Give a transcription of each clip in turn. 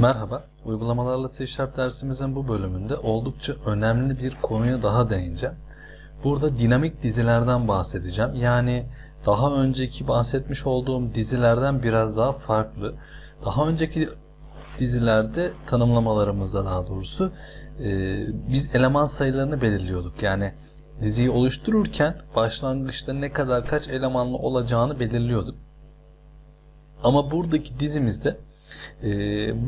Merhaba, uygulamalarla C dersimizin bu bölümünde oldukça önemli bir konuya daha değineceğim. Burada dinamik dizilerden bahsedeceğim. Yani daha önceki bahsetmiş olduğum dizilerden biraz daha farklı. Daha önceki dizilerde tanımlamalarımızda daha doğrusu e, biz eleman sayılarını belirliyorduk. Yani diziyi oluştururken başlangıçta ne kadar kaç elemanlı olacağını belirliyorduk. Ama buradaki dizimizde e,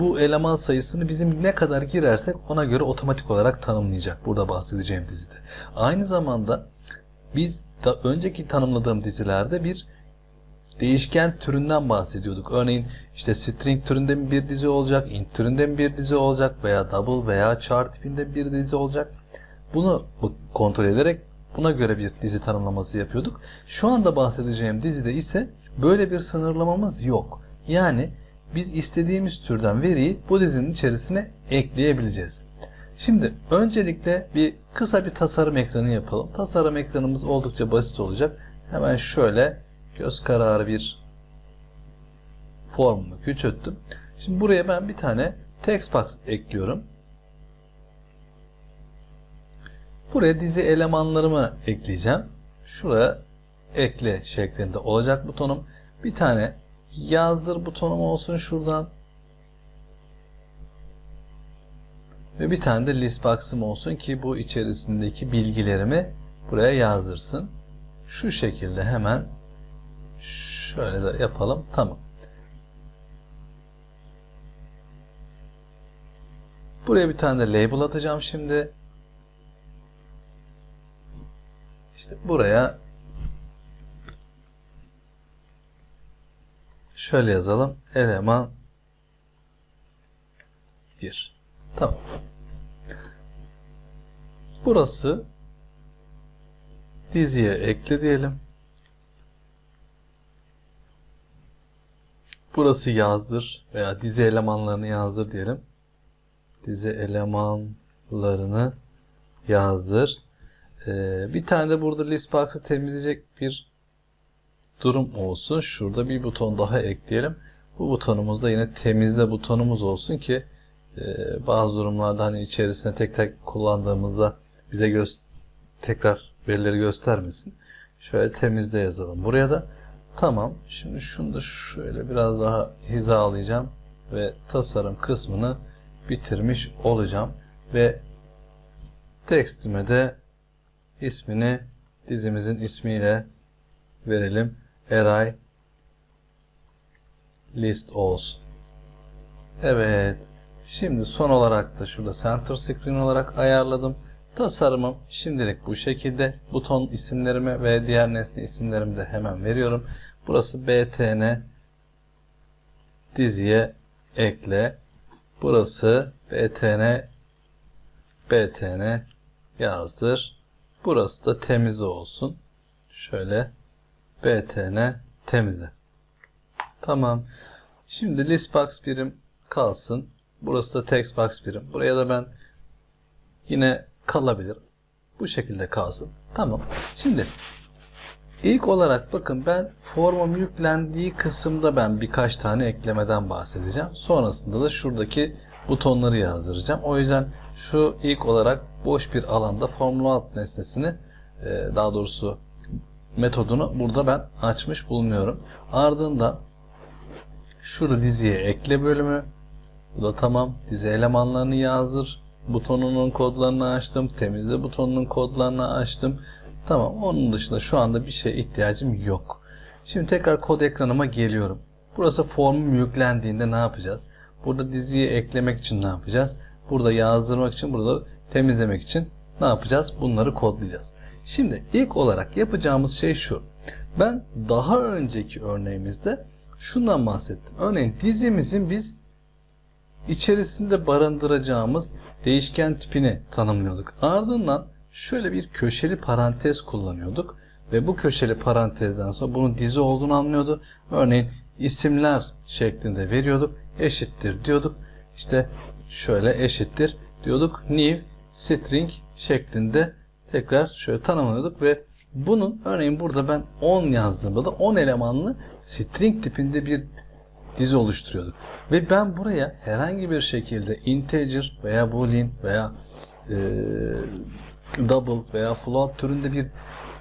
bu eleman sayısını bizim ne kadar girersek ona göre otomatik olarak tanımlayacak. Burada bahsedeceğim dizide. Aynı zamanda biz da önceki tanımladığım dizilerde bir değişken türünden bahsediyorduk. Örneğin işte string türünde mi bir dizi olacak, int türünde mi bir dizi olacak veya double veya char tipinde bir dizi olacak. Bunu bu- kontrol ederek buna göre bir dizi tanımlaması yapıyorduk. Şu anda bahsedeceğim dizide ise böyle bir sınırlamamız yok. Yani biz istediğimiz türden veriyi bu dizinin içerisine ekleyebileceğiz. Şimdi öncelikle bir kısa bir tasarım ekranı yapalım. Tasarım ekranımız oldukça basit olacak. Hemen şöyle göz kararı bir formumu küçülttüm. Şimdi buraya ben bir tane text box ekliyorum. Buraya dizi elemanlarımı ekleyeceğim. Şuraya ekle şeklinde olacak butonum. Bir tane yazdır butonum olsun şuradan. Ve bir tane de list box'ım olsun ki bu içerisindeki bilgilerimi buraya yazdırsın. Şu şekilde hemen şöyle de yapalım. Tamam. Buraya bir tane de label atacağım şimdi. İşte buraya şöyle yazalım. Eleman 1. Tamam. Burası diziye ekle diyelim. Burası yazdır veya dizi elemanlarını yazdır diyelim. Dizi elemanlarını yazdır. Ee, bir tane de burada list box'ı temizleyecek bir durum olsun. Şurada bir buton daha ekleyelim. Bu butonumuz da yine temizle butonumuz olsun ki e, bazı durumlarda hani içerisine tek tek kullandığımızda bize göz tekrar verileri göstermesin. Şöyle temizle yazalım. Buraya da tamam. Şimdi şunu da şöyle biraz daha hizalayacağım ve tasarım kısmını bitirmiş olacağım ve tekstime de ismini dizimizin ismiyle verelim. Eray list olsun. Evet. Şimdi son olarak da şurada center screen olarak ayarladım. Tasarımım şimdilik bu şekilde. Buton isimlerimi ve diğer nesne isimlerimi de hemen veriyorum. Burası btn diziye ekle. Burası btn btn yazdır. Burası da temiz olsun. Şöyle btn temizle. Tamam. Şimdi list box birim kalsın. Burası da text box birim. Buraya da ben yine kalabilir. Bu şekilde kalsın. Tamam. Şimdi ilk olarak bakın ben formum yüklendiği kısımda ben birkaç tane eklemeden bahsedeceğim. Sonrasında da şuradaki butonları yazdıracağım. O yüzden şu ilk olarak boş bir alanda formula alt nesnesini e, daha doğrusu metodunu burada ben açmış bulunuyorum. Ardından şurada diziye ekle bölümü. Bu da tamam. Dizi elemanlarını yazdır. Butonunun kodlarını açtım. Temizle butonunun kodlarını açtım. Tamam. Onun dışında şu anda bir şeye ihtiyacım yok. Şimdi tekrar kod ekranıma geliyorum. Burası formum yüklendiğinde ne yapacağız? Burada diziyi eklemek için ne yapacağız? Burada yazdırmak için, burada temizlemek için ne yapacağız? Bunları kodlayacağız. Şimdi ilk olarak yapacağımız şey şu. Ben daha önceki örneğimizde şundan bahsettim. Örneğin dizimizin biz içerisinde barındıracağımız değişken tipini tanımlıyorduk. Ardından şöyle bir köşeli parantez kullanıyorduk ve bu köşeli parantezden sonra bunun dizi olduğunu anlıyordu. Örneğin isimler şeklinde veriyorduk. Eşittir diyorduk. İşte şöyle eşittir diyorduk. New string şeklinde tekrar şöyle tanımlıyorduk ve bunun örneğin burada ben 10 yazdığımda da 10 elemanlı string tipinde bir dizi oluşturuyorduk. Ve ben buraya herhangi bir şekilde integer veya boolean veya e, double veya float türünde bir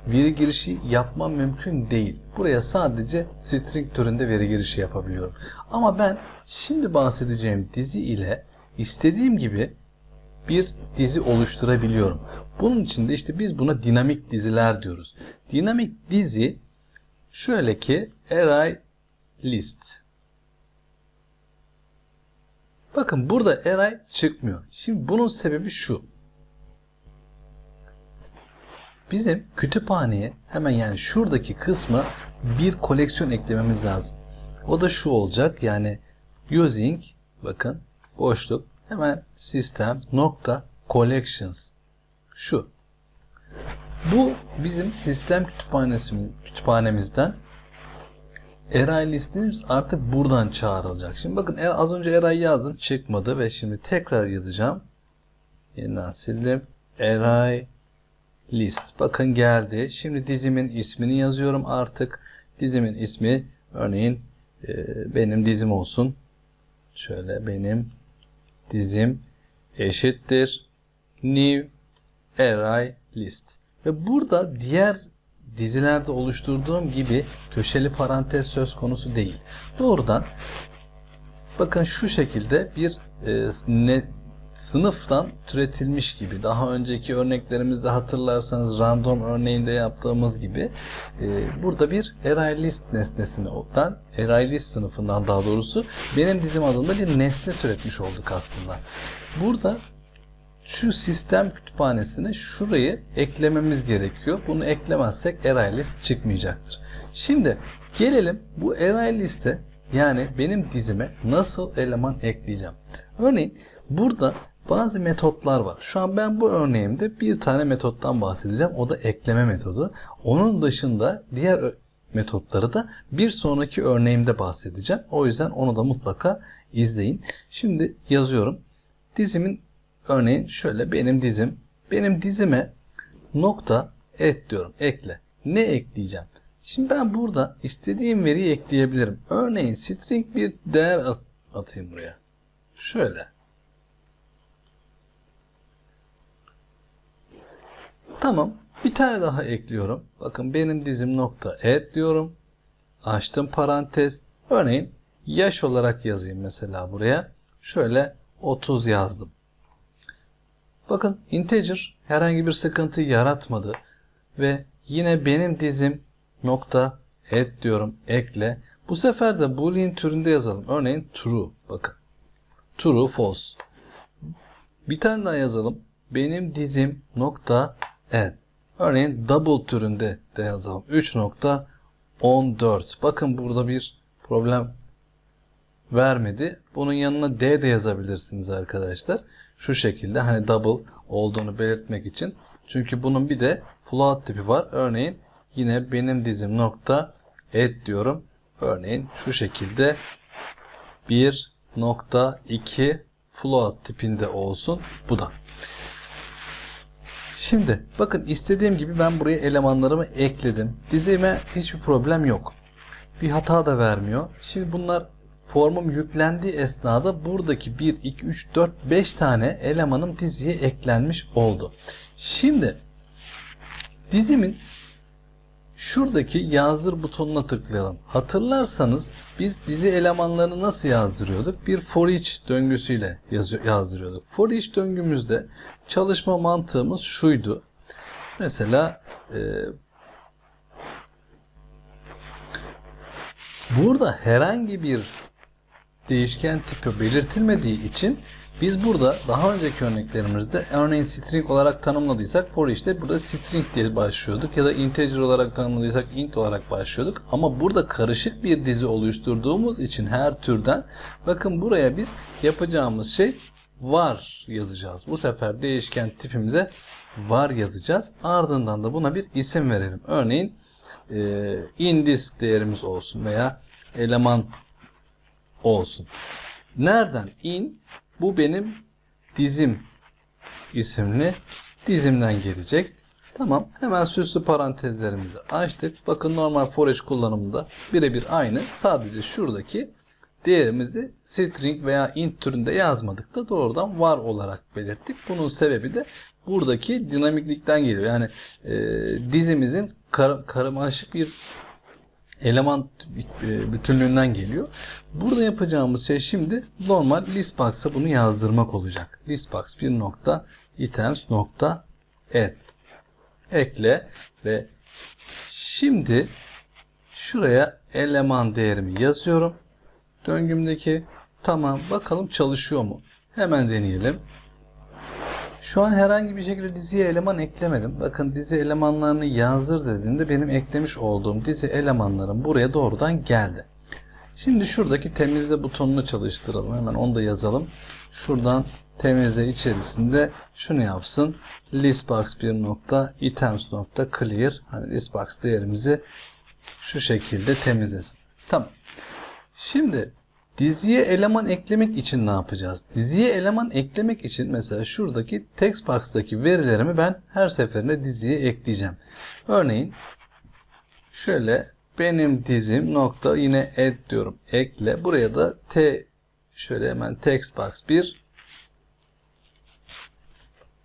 veri girişi yapmam mümkün değil. Buraya sadece string türünde veri girişi yapabiliyorum. Ama ben şimdi bahsedeceğim dizi ile istediğim gibi bir dizi oluşturabiliyorum. Bunun için de işte biz buna dinamik diziler diyoruz. Dinamik dizi şöyle ki array list. Bakın burada array çıkmıyor. Şimdi bunun sebebi şu. Bizim kütüphaneye hemen yani şuradaki kısmı bir koleksiyon eklememiz lazım. O da şu olacak yani using bakın boşluk hemen system nokta collections şu. Bu bizim sistem kütüphanesi, kütüphanemizden array listemiz artık buradan çağrılacak. Şimdi bakın az önce array yazdım çıkmadı ve şimdi tekrar yazacağım. Yeniden sildim. Array list. Bakın geldi. Şimdi dizimin ismini yazıyorum artık. Dizimin ismi örneğin e, benim dizim olsun. Şöyle benim dizim eşittir new array list. Ve burada diğer dizilerde oluşturduğum gibi köşeli parantez söz konusu değil. Doğrudan bakın şu şekilde bir e, ne, sınıftan türetilmiş gibi daha önceki örneklerimizde hatırlarsanız random örneğinde yaptığımız gibi e, burada bir array list nesnesini ben array list sınıfından daha doğrusu benim dizim adında bir nesne türetmiş olduk aslında. Burada şu sistem kütüphanesine şurayı eklememiz gerekiyor. Bunu eklemezsek array list çıkmayacaktır. Şimdi gelelim bu array liste yani benim dizime nasıl eleman ekleyeceğim. Örneğin burada bazı metotlar var. Şu an ben bu örneğimde bir tane metottan bahsedeceğim. O da ekleme metodu. Onun dışında diğer metotları da bir sonraki örneğimde bahsedeceğim. O yüzden onu da mutlaka izleyin. Şimdi yazıyorum. Dizimin örneğin şöyle benim dizim. Benim dizime nokta et diyorum. Ekle. Ne ekleyeceğim? Şimdi ben burada istediğim veriyi ekleyebilirim. Örneğin string bir değer at- atayım buraya. Şöyle. Tamam. Bir tane daha ekliyorum. Bakın benim dizim nokta add diyorum. Açtım parantez. Örneğin yaş olarak yazayım mesela buraya. Şöyle 30 yazdım. Bakın integer herhangi bir sıkıntı yaratmadı. Ve yine benim dizim nokta add diyorum ekle. Bu sefer de boolean türünde yazalım. Örneğin true. Bakın. True false. Bir tane daha yazalım. Benim dizim nokta add. Örneğin double türünde de yazalım. 3.14. Bakın burada bir problem vermedi. Bunun yanına D de yazabilirsiniz arkadaşlar. Şu şekilde hani double olduğunu belirtmek için. Çünkü bunun bir de float tipi var. Örneğin yine benim dizim nokta add diyorum. Örneğin şu şekilde 1.2 float tipinde olsun. Bu da. Şimdi bakın istediğim gibi ben buraya elemanlarımı ekledim. Dizime hiçbir problem yok. Bir hata da vermiyor. Şimdi bunlar formum yüklendiği esnada buradaki 1, 2, 3, 4, 5 tane elemanım diziye eklenmiş oldu. Şimdi dizimin şuradaki yazdır butonuna tıklayalım. Hatırlarsanız biz dizi elemanlarını nasıl yazdırıyorduk? Bir for each döngüsüyle yazdırıyorduk. For each döngümüzde çalışma mantığımız şuydu. Mesela e, burada herhangi bir değişken tipi belirtilmediği için biz burada daha önceki örneklerimizde örneğin string olarak tanımladıysak for işte burada string diye başlıyorduk ya da integer olarak tanımladıysak int olarak başlıyorduk. Ama burada karışık bir dizi oluşturduğumuz için her türden bakın buraya biz yapacağımız şey var yazacağız. Bu sefer değişken tipimize var yazacağız. Ardından da buna bir isim verelim. Örneğin e, indis değerimiz olsun veya eleman olsun. Nereden in? Bu benim dizim isimli dizimden gelecek. Tamam. Hemen süslü parantezlerimizi açtık. Bakın normal for each kullanımında birebir aynı. Sadece şuradaki değerimizi string veya int türünde yazmadık da doğrudan var olarak belirttik. Bunun sebebi de buradaki dinamiklikten geliyor. Yani e, dizimizin kar, karmaşık bir eleman e, bütünlüğünden geliyor. Burada yapacağımız şey şimdi normal listbox'a bunu yazdırmak olacak. listbox bir nokta items nokta add ekle ve şimdi şuraya eleman değerimi yazıyorum. Döngümdeki tamam bakalım çalışıyor mu? Hemen deneyelim. Şu an herhangi bir şekilde diziye eleman eklemedim. Bakın dizi elemanlarını yazdır dediğimde benim eklemiş olduğum dizi elemanlarım buraya doğrudan geldi. Şimdi şuradaki temizle butonunu çalıştıralım. Hemen onu da yazalım. Şuradan temizle içerisinde şunu yapsın. listbox bir nokta items nokta clear. Hani listbox değerimizi şu şekilde temizlesin. Tamam. Şimdi diziye eleman eklemek için ne yapacağız? Diziye eleman eklemek için mesela şuradaki text box'taki verilerimi ben her seferinde diziye ekleyeceğim. Örneğin şöyle benim dizim nokta yine add diyorum. Ekle. Buraya da t şöyle hemen text box 1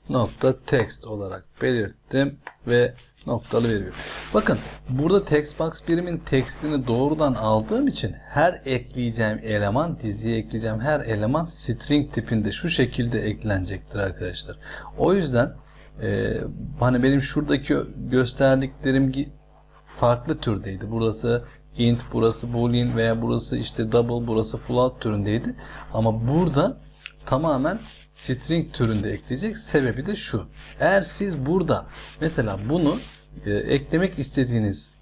nokta text olarak belirttim ve noktalı veriyorum. Bakın burada text box birimin tekstini doğrudan aldığım için her ekleyeceğim eleman diziye ekleyeceğim her eleman string tipinde şu şekilde eklenecektir arkadaşlar. O yüzden e, hani benim şuradaki gösterdiklerim farklı türdeydi. Burası int, burası boolean veya burası işte double, burası float türündeydi. Ama burada tamamen string türünde ekleyecek. Sebebi de şu. Eğer siz burada mesela bunu e, eklemek istediğiniz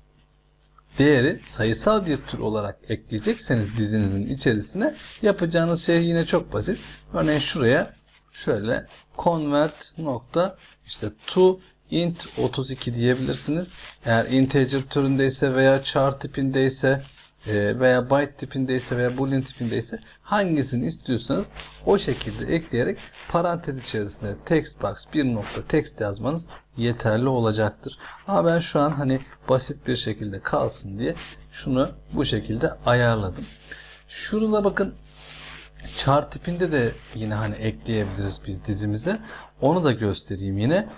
değeri sayısal bir tür olarak ekleyecekseniz dizinizin içerisine yapacağınız şey yine çok basit. Örneğin şuraya şöyle convert nokta işte to int 32 diyebilirsiniz. Eğer integer türündeyse veya char tipindeyse veya byte tipindeyse veya boolean tipindeyse hangisini istiyorsanız o şekilde ekleyerek parantez içerisinde text box bir nokta text yazmanız yeterli olacaktır. Ama ben şu an hani basit bir şekilde kalsın diye şunu bu şekilde ayarladım. Şurada bakın char tipinde de yine hani ekleyebiliriz biz dizimize. Onu da göstereyim yine.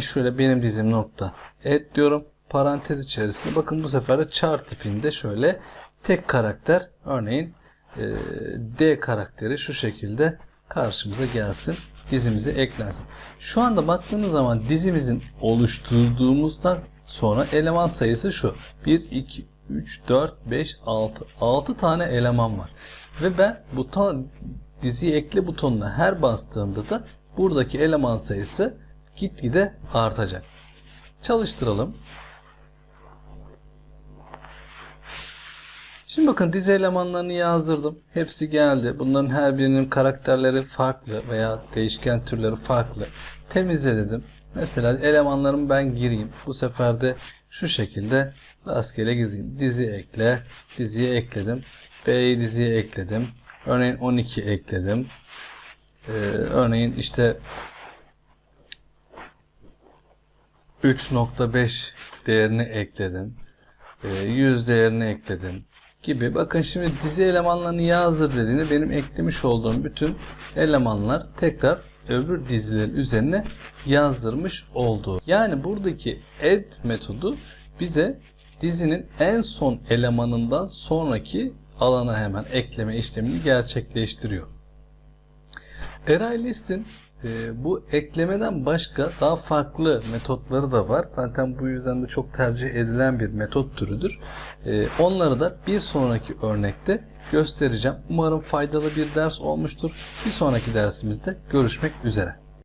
Şöyle benim dizim nokta add diyorum. Parantez içerisinde bakın bu sefer de char tipinde şöyle tek karakter örneğin e, D karakteri şu şekilde karşımıza gelsin. Dizimize eklensin. Şu anda baktığınız zaman dizimizin oluşturduğumuzdan sonra eleman sayısı şu. 1, 2, 3, 4, 5, 6. 6 tane eleman var. Ve ben buton diziyi ekle butonuna her bastığımda da buradaki eleman sayısı gitgide artacak. Çalıştıralım. Şimdi bakın dizi elemanlarını yazdırdım. Hepsi geldi. Bunların her birinin karakterleri farklı veya değişken türleri farklı. Temizle dedim. Mesela elemanlarımı ben gireyim. Bu sefer de şu şekilde rastgele gizleyeyim. Dizi ekle. Diziye ekledim. B'yi diziye ekledim. Örneğin 12 ekledim. Ee, örneğin işte 3.5 değerini ekledim. Ee, 100 değerini ekledim gibi. Bakın şimdi dizi elemanlarını yazdır dediğinde benim eklemiş olduğum bütün elemanlar tekrar öbür dizilerin üzerine yazdırmış oldu. Yani buradaki add metodu bize dizinin en son elemanından sonraki alana hemen ekleme işlemini gerçekleştiriyor. ArrayList'in e, bu eklemeden başka daha farklı metotları da var. Zaten bu yüzden de çok tercih edilen bir metot türüdür. E, onları da bir sonraki örnekte göstereceğim. Umarım faydalı bir ders olmuştur. Bir sonraki dersimizde görüşmek üzere.